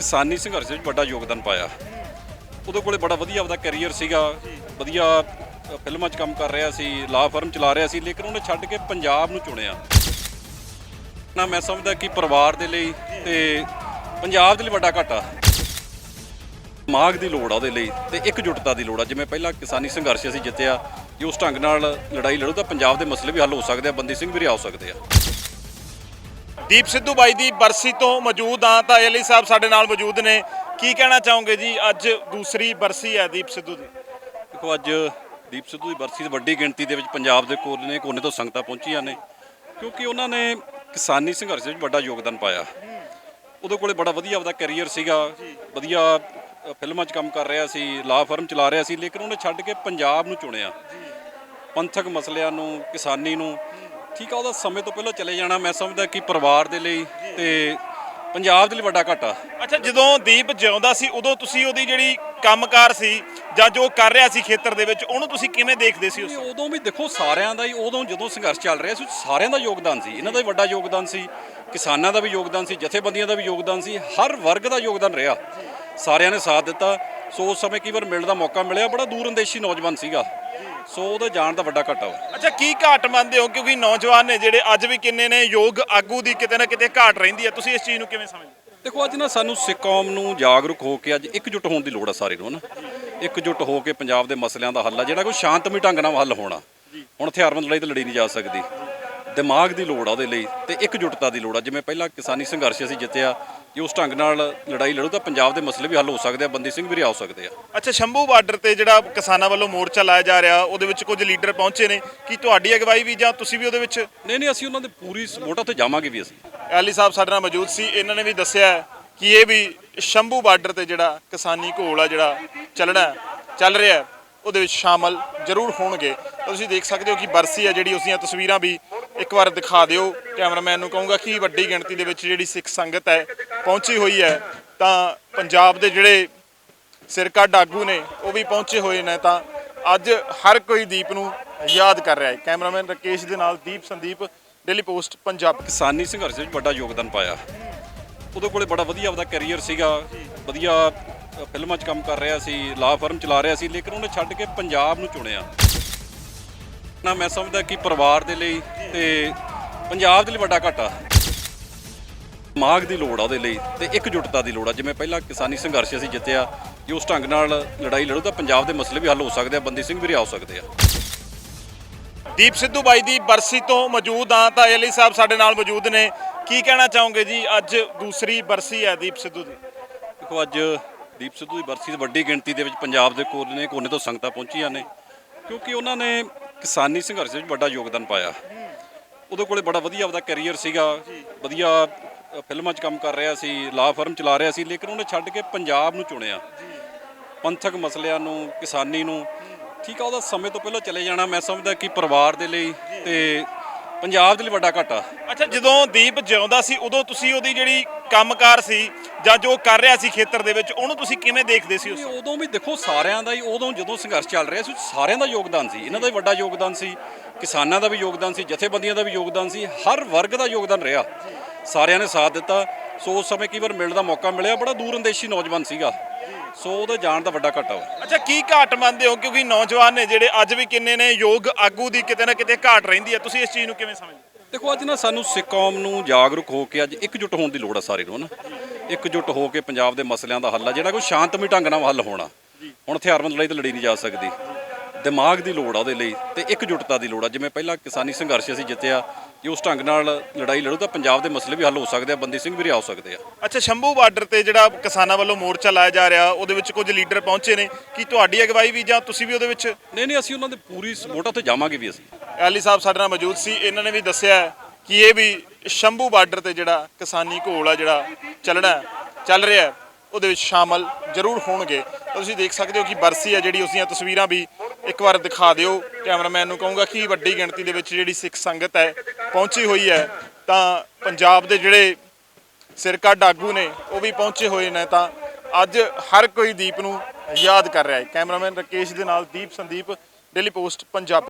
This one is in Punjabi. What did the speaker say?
ਕਿਸਾਨੀ ਸੰਘਰਸ਼ ਵਿੱਚ ਵੱਡਾ ਯੋਗਦਾਨ ਪਾਇਆ। ਉਹਦੇ ਕੋਲੇ ਬੜਾ ਵਧੀਆ ਆਪਦਾ ਕੈਰੀਅਰ ਸੀਗਾ। ਵਧੀਆ ਫਿਲਮਾਂ 'ਚ ਕੰਮ ਕਰ ਰਿਹਾ ਸੀ ਲਾ ਫਰਮ ਚਲਾ ਰਿਹਾ ਸੀ, ਲੇਕਿਨ ਉਹਨੇ ਛੱਡ ਕੇ ਪੰਜਾਬ ਨੂੰ ਚੁਣਿਆ। ਨਾ ਮੈਂ ਸਮਝਦਾ ਕਿ ਪਰਿਵਾਰ ਦੇ ਲਈ ਤੇ ਪੰਜਾਬ ਦੇ ਲਈ ਵੱਡਾ ਘਾਟਾ। ਦਿਮਾਗ ਦੀ ਲੋੜ ਆ ਉਹਦੇ ਲਈ ਤੇ ਇਕਜੁੱਟਤਾ ਦੀ ਲੋੜ ਆ। ਜਿਵੇਂ ਪਹਿਲਾਂ ਕਿਸਾਨੀ ਸੰਘਰਸ਼ ਅਸੀਂ ਜਿੱਤਿਆ, ਜੇ ਉਸ ਢੰਗ ਨਾਲ ਲੜਾਈ ਲੜੋ ਤਾਂ ਪੰਜਾਬ ਦੇ ਮਸਲੇ ਵੀ ਹੱਲ ਹੋ ਸਕਦੇ ਆ, ਬੰਦੀ ਸਿੰਘ ਵੀ ਰਿਹਾ ਹੋ ਸਕਦੇ ਆ। ਦੀਪ ਸਿੱਧੂ ਬਾਈ ਦੀ ਬਰਸੀ ਤੋਂ ਮੌਜੂਦ ਆ ਤਾਂ ਅਲੀ ਸਾਹਿਬ ਸਾਡੇ ਨਾਲ ਮੌਜੂਦ ਨੇ। ਕੀ ਕਹਿਣਾ ਚਾਹੋਗੇ ਜੀ? ਅੱਜ ਦੂਸਰੀ ਬਰਸੀ ਹੈ ਦੀਪ ਸਿੱਧੂ ਦੀ। ਦੇਖੋ, ਅੱਜ ਦੀਪ ਸਿੱਧੂ ਦੀ ਬਰਸੀ ਦੀ ਵੱਡੀ ਗਿਣਤੀ ਦੇ ਵਿੱਚ ਪੰਜਾਬ ਦੇ ਕੋਨੇ ਕੋਨੇ ਤੋਂ ਸੰਗਤਾਂ ਪਹੁੰਚੀਆਂ ਨੇ। ਕਿਉਂਕਿ ਉਹਨਾਂ ਨੇ ਕਿਸਾਨੀ ਸੰਘਰਸ਼ ਵਿੱਚ ਵੱਡਾ ਯੋਗਦਾਨ ਪਾਇਆ। ਉਹਦੇ ਕੋਲੇ ਬੜਾ ਵਧੀਆ ਉਹਦਾ ਕੈਰੀਅਰ ਸੀਗਾ। ਵਧੀਆ ਫਿਲਮਾਂ 'ਚ ਕੰਮ ਕਰ ਰਿਹਾ ਸੀ ਲਾ ਫਰਮ ਚਲਾ ਰਿਹਾ ਸੀ, ਲੇਕਿਨ ਉਹਨੇ ਛੱਡ ਕੇ ਪੰਜਾਬ ਨੂੰ ਚੁਣਿਆ। ਪੰਥਕ ਮਸਲਿਆਂ ਨੂੰ, ਕਿਸਾਨੀ ਨੂੰ ਠੀਕ ਆ ਉਹਦਾ ਸਮੇਂ ਤੋਂ ਪਹਿਲਾਂ ਚਲੇ ਜਾਣਾ। ਮੈਂ ਸਮਝਦਾ ਕਿ ਪਰਿਵਾਰ ਦੇ ਲਈ ਤੇ ਪੰਜਾਬ ਦੇ ਲਈ ਵੱਡਾ ਘਾਟਾ। ਅੱਛਾ ਜਦੋਂ ਦੀਪ ਜਿਉਂਦਾ ਸੀ ਉਦੋਂ ਤੁਸੀਂ ਉਹਦੀ ਜਿਹੜੀ ਕੰਮਕਾਰ ਸੀ ਜਾਂ ਜੋ ਕਰ ਰਿਹਾ ਸੀ ਖੇਤਰ ਦੇ ਵਿੱਚ ਉਹਨੂੰ ਤੁਸੀਂ ਕਿਵੇਂ ਦੇਖਦੇ ਸੀ ਉਸ ਉਦੋਂ ਵੀ ਦੇਖੋ ਸਾਰਿਆਂ ਦਾ ਹੀ ਉਦੋਂ ਜਦੋਂ ਸੰਘਰਸ਼ ਚੱਲ ਰਿਹਾ ਸੀ ਸਾਰਿਆਂ ਦਾ ਯੋਗਦਾਨ ਸੀ। ਇਹਨਾਂ ਦਾ ਵੀ ਵੱਡਾ ਯੋਗਦਾਨ ਸੀ ਕਿਸਾਨਾਂ ਦਾ ਵੀ ਯੋਗਦਾਨ ਸੀ ਜਥੇਬੰਦੀਆਂ ਦਾ ਵੀ ਯੋਗਦਾਨ ਸੀ ਹਰ ਵਰਗ ਦਾ ਯੋਗਦਾਨ ਰਿਹਾ। ਸਾਰਿਆਂ ਨੇ ਸਾਥ ਦਿੱਤਾ। ਸੋ ਉਸ ਸਮੇਂ ਕਈ ਵਾਰ ਮਿਲਣ ਦਾ ਮੌਕਾ ਮਿਲਿਆ ਬੜਾ ਦੂਰ ਅੰਦੇਸ਼ੀ ਨੌਜਵਾਨ ਸੀਗਾ। ਸੋ ਉਹਦਾ ਜਾਣ ਦਾ ਵੱਡਾ ਘਾਟਾ ਵਾ ਅੱਛਾ ਕੀ ਘਾਟ ਮੰਨਦੇ ਹੋ? ਕਿਉਂਕਿ ਨੌਜਵਾਨ ਨੇ ਜਿਹੜੇ ਅੱਜ ਵੀ ਕਿੰਨੇ ਨੇ ਯੋਗ ਆਗੂ ਦੀ ਕਿਤੇ ਨਾ ਕਿਤੇ ਘਾਟ ਰਹਿੰਦੀ ਹੈ। ਤੁਸੀਂ ਇਸ ਚੀਜ਼ ਨੂੰ ਕਿਵੇਂ ਸਮਝਦੇ ਦੇਖੋ ਅੱਜ ਨਾ ਸਾਨੂੰ ਸਿੱਖ ਕੌਮ ਨੂੰ ਜਾਗਰੂਕ ਹੋ ਕੇ ਅੱਜ ਇਕਜੁੱਟ ਹੋਣ ਦੀ ਲੋੜ ਆ ਸਾਰੇ ਨੂੰ ਨਾ? ਇਕਜੁੱਟ ਹੋ ਕੇ ਪੰਜਾਬ ਦੇ ਮਸਲਿਆਂ ਦਾ ਹੱਲ ਆ ਜਿਹੜਾ ਕੋਈ ਸ਼ਾਂਤਮਈ ਢੰਗ ਨਾਲ ਹੱਲ ਹੋਣਾ। ਹੁਣ ਹਥਿਆਰਬੰਦ ਲੜਾਈ ਤਾਂ ਲੜੀ ਨਹੀਂ ਜਾ ਸਕਦੀ। ਦਿਮਾਗ ਦੀ ਲੋੜ ਆ ਉਹਦੇ ਲਈ ਤੇ ਇਕਜੁੱਟਤਾ ਦੀ ਲੋੜ ਆ। ਜਿਵੇਂ ਪਹਿਲਾਂ ਕਿਸਾਨੀ ਸੰਘਰਸ਼ ਅਸੀਂ ਜਿੱਤਿਆ ਜੇ ਉਸ ਢੰਗ ਨਾਲ ਲੜਾਈ ਲੜੋ ਤਾਂ ਪੰਜਾਬ ਦੇ ਮਸਲੇ ਵੀ ਹੱਲ ਹੋ ਸਕਦੇ ਆ ਬੰਦੀ ਸਿੰਘ ਵੀ ਰਿਹਾ ਹੋ ਸਕਦੇ ਆ। ਅੱਛਾ ਸ਼ੰਭੂ ਬਾਰਡਰ ਤੇ ਜਿਹੜਾ ਕਿਸਾਨਾਂ ਵੱਲੋਂ ਮੋਰਚਾ ਲਾਇਆ ਜਾ ਰਿਹਾ ਉਹਦੇ ਵਿੱਚ ਕੁਝ ਲੀਡਰ ਪਹੁੰਚੇ ਨੇ। ਕੀ ਤੁਹਾਡੀ ਅਗਵਾਈ ਵੀ ਜਾਂ ਤੁਸੀਂ ਵੀ ਉਹਦੇ ਵਿੱਚ? ਨਹੀਂ ਨਹੀਂ ਅਸੀਂ ਉਹਨਾਂ ਦੇ ਪੂਰੀ ਸਪੋਰਟ ਉੱਤੇ ਜਾਵਾਂਗੇ ਵੀ ਅਸੀਂ। ਐਲੀ ਸਾਹਿਬ ਸਾਡੇ ਨਾਲ ਮੌਜੂਦ ਸੀ ਇਹਨਾਂ ਨੇ ਵੀ ਦੱਸਿਆ ਕਿ ਇਹ ਵੀ ਸ਼ੰਭੂ ਬਾਰਡਰ ਤੇ ਜਿਹੜਾ ਕਿਸਾਨੀ ਘੋਲ ਆ ਜਿਹੜਾ ਚੱਲਣਾ ਚੱਲ ਰਿਹਾ ਉਹਦੇ ਵਿੱਚ ਸ਼ਾਮਲ ਜ਼ਰੂਰ ਹੋਣਗੇ। ਤੁਸੀਂ ਦੇਖ ਸਕਦੇ ਹੋ ਕਿ ਬਰਸੀ ਹੈ ਜਿਹੜੀ ਉਸ ਦੀਆਂ ਤਸਵੀਰਾਂ ਵੀ ਇੱਕ ਵਾਰ ਦਿਖਾ ਦਿਓ। ਕੈਮਰਾਮੈਨ ਨੂੰ ਕਹੂੰਗਾ ਕਿ ਵੱਡੀ ਗਿਣਤੀ ਦੇ ਵਿੱਚ ਜਿਹੜੀ ਸਿੱਖ ਸੰਗਤ ਹੈ ਪਹੁੰਚੀ ਹੋਈ ਹੈ, ਤਾਂ ਪੰਜਾਬ ਦੇ ਜਿਹੜੇ ਸਿਰਕਾ ਡਾਗੂ ਨੇ, ਉਹ ਵੀ ਪਹੁੰਚੇ ਹੋਏ ਨੇ, ਤਾਂ ਅੱਜ ਹਰ ਕੋਈ ਦੀਪ ਨੂੰ ਯਾਦ ਕਰ ਰਿਹਾ ਹੈ। ਕੈਮਰਾਮੈਨ ਰਕੇਸ਼ ਦੇ ਨਾਲ ਦੀਪ ਸੰਦੀਪ, ਡੇਲੀ ਪੋਸਟ, ਪੰਜਾਬ। ਕਿਸਾਨੀ ਸੰਘਰਸ਼ ਵਿੱਚ ਵੱਡਾ ਯੋਗਦਾਨ ਪਾਇਆ। ਉਹਦੇ ਕੋਲੇ ਬੜਾ ਵਧੀਆ ਆਪਦਾ ਕੈਰੀਅਰ ਸੀਗਾ। ਵਧੀਆ ਫਿਲਮਾਂ 'ਚ ਕੰਮ ਕਰ ਰਿਹਾ ਸੀ ਲਾ ਫਰਮ ਚਲਾ ਰਿਹਾ ਸੀ, ਲੇਕਿਨ ਉਹਨੇ ਛੱਡ ਕੇ ਪੰਜਾਬ ਨੂੰ ਚੁਣਿਆ। ਨਾ ਮੈਂ ਸਮਝਦਾ ਕਿ ਪਰਿਵਾਰ ਦੇ ਲਈ ਤੇ ਪੰਜਾਬ ਦੇ ਲਈ ਵੱਡਾ ਘਾਟਾ। ਮਾਗ ਦੀ ਲੋੜ ਆ ਉਹਦੇ ਲਈ ਤੇ ਇਕਜੁੱਟਤਾ ਦੀ ਲੋੜ ਆ। ਜਿਵੇਂ ਪਹਿਲਾਂ ਕਿਸਾਨੀ ਸੰਘਰਸ਼ ਅਸੀਂ ਜਿੱਤਿਆ ਜੇ ਉਸ ਢੰਗ ਨਾਲ ਲੜਾਈ ਲੜੋ ਤਾਂ ਪੰਜਾਬ ਦੇ ਮਸਲੇ ਵੀ ਹੱਲ ਹੋ ਸਕਦੇ ਆ ਬੰਦੀ ਸਿੰਘ ਵੀ ਰਿਹਾ ਹੋ ਸਕਦੇ ਆ। ਦੀਪ ਸਿੱਧੂ ਬਾਈ ਦੀ ਬਰਸੀ ਤੋਂ ਮੌਜੂਦ ਆ ਤਾਂ ਅਲੀ ਸਾਹਿਬ ਸਾਡੇ ਨਾਲ ਮੌਜੂਦ ਨੇ। ਕੀ ਕਹਿਣਾ ਚਾਹੋਗੇ ਜੀ? ਅੱਜ ਦੂਸਰੀ ਬਰਸੀ ਹੈ ਦੀਪ ਸਿੱਧੂ ਦੀ। ਦੇਖੋ ਅੱਜ ਦੀਪ ਸਿੱਧੂ ਦੀ ਬਰਸੀ ਦੀ ਵੱਡੀ ਗਿਣਤੀ ਦੇ ਵਿੱਚ ਪੰਜਾਬ ਦੇ ਕੋਨੇ ਕੋਨੇ ਤੋਂ ਸੰਗਤਾਂ ਪਹੁੰਚੀਆਂ ਨੇ। ਕਿਉਂਕਿ ਉਹਨਾਂ ਨੇ ਕਿਸਾਨੀ ਸੰਘਰਸ਼ ਵਿੱਚ ਵੱਡਾ ਯੋਗਦਾਨ ਪਾਇਆ। ਉਹਦੇ ਕੋਲੇ ਬੜਾ ਵਧੀਆ ਉਹਦਾ ਕੈਰੀਅਰ ਸੀਗਾ ਵਧੀਆ ਫਿਲਮਾਂ 'ਚ ਕੰਮ ਕਰ ਰਿਹਾ ਸੀ ਲਾ ਫਰਮ ਚਲਾ ਰਿਹਾ ਸੀ ਲੇਕਿਨ ਉਹਨੇ ਛੱਡ ਕੇ ਪੰਜਾਬ ਨੂੰ ਚੁਣਿਆ। ਪੰਥਕ ਮਸਲਿਆਂ ਨੂੰ ਕਿਸਾਨੀ ਨੂੰ। ਠੀਕ ਆ ਉਹਦਾ ਸਮੇਂ ਤੋਂ ਪਹਿਲਾਂ ਚਲੇ ਜਾਣਾ ਮੈਂ ਸਮਝਦਾ ਕਿ ਪਰਿਵਾਰ ਦੇ ਲਈ ਤੇ ਪੰਜਾਬ ਦੇ ਲਈ ਵੱਡਾ ਘਾਟਾ। ਅੱਛਾ ਜਦੋਂ ਦੀਪ ਜਿਉਂਦਾ ਸੀ ਉਦੋਂ ਤੁਸੀਂ ਉਹਦੀ ਜਿਹੜੀ ਕੰਮਕਾਰ ਸੀ ਜਾਂ ਜੋ ਕਰ ਰਿਹਾ ਸੀ ਖੇਤਰ ਦੇ ਵਿੱਚ ਉਹਨੂੰ ਤੁਸੀਂ ਕਿਵੇਂ ਦੇਖਦੇ ਸੀ ਉਸ ਉਦੋਂ ਵੀ ਦੇਖੋ ਸਾਰਿਆਂ ਦਾ ਹੀ ਉਦੋਂ ਜਦੋਂ ਸੰਘਰਸ਼ ਚੱਲ ਰਿਹਾ ਸੀ ਸਾਰਿਆਂ ਦਾ ਯੋਗਦਾਨ ਸੀ। ਇਹਨਾਂ ਦਾ ਵੀ ਵੱਡਾ ਯੋਗਦਾਨ ਸੀ ਕਿਸਾਨਾਂ ਦਾ ਵੀ ਯੋਗਦਾਨ ਸੀ ਜਥੇਬੰਦੀਆਂ ਦਾ ਵੀ ਯੋਗਦਾਨ ਸੀ ਹਰ ਵਰਗ ਦਾ ਯੋਗਦਾਨ ਰਿਹਾ। ਸਾਰਿਆਂ ਨੇ ਸਾਥ ਦਿੱਤਾ। ਸੋ ਉਸ ਸਮੇਂ ਕਈ ਵਾਰ ਮਿਲਣ ਦਾ ਮੌਕਾ ਮਿਲਿਆ। ਬੜਾ ਦੂਰ ਅੰਦੇਸ਼ੀ ਨੌਜਵਾਨ ਸੀਗਾ। ਸੋ ਉਹਦਾ ਜਾਣ ਦਾ ਵੱਡਾ ਘਾਟਾ ਵਾ ਅੱਛਾ ਕੀ ਘਾਟ ਮੰਨਦੇ ਹੋ? ਕਿਉਂਕਿ ਨੌਜਵਾਨ ਨੇ ਜਿਹੜੇ ਅੱਜ ਵੀ ਕਿੰਨੇ ਨੇ ਯੋਗ ਆਗੂ ਦੀ ਕਿਤੇ ਨਾ ਕਿਤੇ ਘਾਟ ਰਹਿੰਦੀ ਹੈ। ਤੁਸੀਂ ਇਸ ਚੀਜ਼ ਨੂੰ ਕਿਵੇਂ ਸਮਝਦੇ ਦੇਖੋ ਅੱਜ ਨਾ ਸਾਨੂੰ ਸਿੱਖ ਕੌਮ ਨੂੰ ਜਾਗਰੂਕ ਹੋ ਕੇ ਅੱਜ ਇਕਜੁੱਟ ਹੋਣ ਦੀ ਲੋੜ ਆ ਸਾਰੇ ਨੂੰ ਨਾ? ਇਕਜੁੱਟ ਹੋ ਕੇ ਪੰਜਾਬ ਦੇ ਮਸਲਿਆਂ ਦਾ ਹੱਲ ਆ ਜਿਹੜਾ ਕੋਈ ਸ਼ਾਂਤਮਈ ਢੰਗ ਨਾਲ ਹੱਲ ਹੋਣਾ। ਹੁਣ ਹਥਿਆਰਬੰਦ ਲੜਾਈ ਤਾਂ ਲੜੀ ਨਹੀਂ ਜਾ ਸਕਦੀ। ਦਿਮਾਗ ਦੀ ਲੋੜ ਆ ਉਹਦੇ ਲਈ ਤੇ ਇਕਜੁੱਟਤਾ ਦੀ ਲੋੜ ਆ। ਜਿਵੇਂ ਪਹਿਲਾਂ ਕਿਸਾਨੀ ਸੰਘਰਸ਼ ਅਸੀਂ ਜਿੱਤਿਆ ਜੇ ਉਸ ਢੰਗ ਨਾਲ ਲੜਾਈ ਲੜੋ ਤਾਂ ਪੰਜਾਬ ਦੇ ਮਸਲੇ ਵੀ ਹੱਲ ਹੋ ਸਕਦੇ ਆ ਬੰਦੀ ਸਿੰਘ ਵੀ ਰਿਹਾ ਹੋ ਸਕਦੇ ਆ। ਅੱਛਾ ਸ਼ੰਭੂ ਬਾਰਡਰ ਤੇ ਜਿਹੜਾ ਕਿਸਾਨਾਂ ਵੱਲੋਂ ਮੋਰਚਾ ਲਾਇਆ ਜਾ ਰਿਹਾ ਉਹਦੇ ਵਿੱਚ ਕੁਝ ਲੀਡਰ ਪਹੁੰਚੇ ਨੇ। ਕੀ ਤੁਹਾਡੀ ਅਗਵਾਈ ਵੀ ਜਾਂ ਤੁਸੀਂ ਵੀ ਉਹਦੇ ਵਿੱਚ? ਨਹੀਂ ਨਹੀਂ ਅਸੀਂ ਉਹਨਾਂ ਦੇ ਪੂਰੀ ਸਪੋਰਟ ਉੱਤੇ ਜਾਵਾਂਗੇ ਵੀ ਅਸੀਂ। ਐਲੀ ਸਾਹਿਬ ਸਾਡੇ ਨਾਲ ਮੌਜੂਦ ਸੀ ਇਹਨਾਂ ਨੇ ਵੀ ਦੱਸਿਆ ਕਿ ਇਹ ਵੀ ਸ਼ੰਭੂ ਬਾਰਡਰ ਤੇ ਜਿਹੜਾ ਕਿਸਾਨੀ ਘੋਲ ਆ ਜਿਹੜਾ ਚੱਲਣਾ ਚੱਲ ਰਿਹਾ ਉਹਦੇ ਵਿੱਚ ਸ਼ਾਮਲ ਜ਼ਰੂਰ ਹੋਣਗੇ। ਤੁਸੀਂ ਦੇਖ ਸਕਦੇ ਹੋ ਕਿ ਬਰਸੀ ਹੈ ਜਿਹੜੀ ਉਸ ਦੀਆਂ ਤਸਵੀਰਾਂ ਵੀ ਇੱਕ ਵਾਰ ਦਿਖਾ ਦਿਓ ਕੈਮਰਾਮੈਨ ਨੂੰ, ਕਹੂੰਗਾ ਕਿ ਵੱਡੀ ਗਿਣਤੀ ਦੇ ਵਿੱਚ ਜਿਹੜੀ ਸਿੱਖ ਸੰਗਤ ਹੈ, ਪਹੁੰਚੀ ਹੋਈ ਹੈ, ਤਾਂ ਪੰਜਾਬ ਦੇ ਜਿਹੜੇ ਸਿਰਕਾ ਡਾਗੂ ਨੇ, ਉਹ ਵੀ ਪਹੁੰਚੇ ਹੋਏ ਨੇ, ਤਾਂ ਅੱਜ ਹਰ ਕੋਈ ਦੀਪ ਨੂੰ ਯਾਦ ਕਰ ਰਿਹਾ ਹੈ। ਕੈਮਰਾਮੈਨ ਰਕੇਸ਼ ਦੇ ਨਾਲ ਦੀਪ ਸੰਦੀਪ, ਡੇਲੀ ਪੋਸਟ, ਪੰਜਾਬ।